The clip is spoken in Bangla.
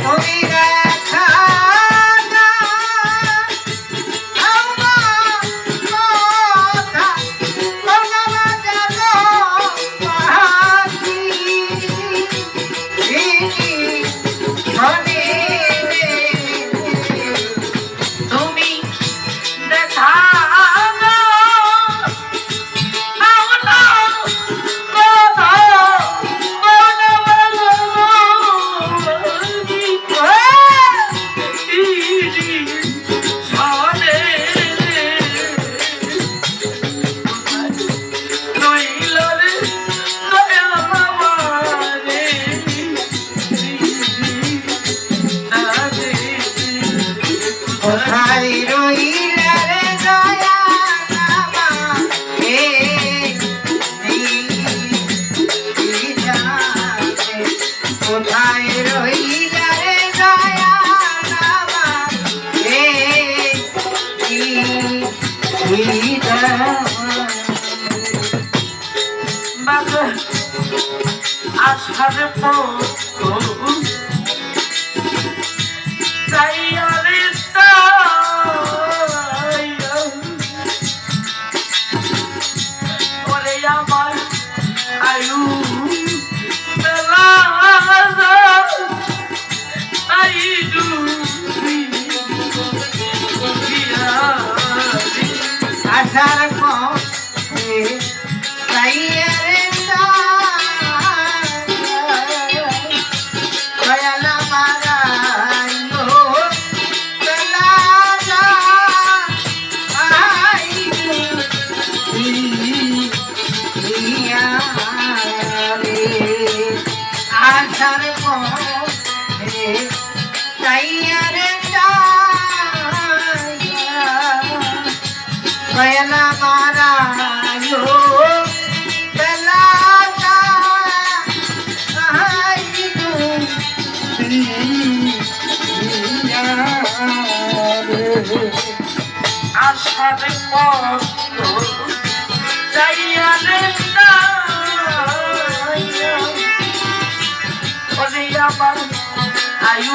Free কোথায় রইলা রে দয়া কোথায় রইলা রে দয়া রে বাস আসার পর তাই আসার পরে তাইয়ারে কয়লা মারা আসার পর তাইয়ারে আমার আয়ু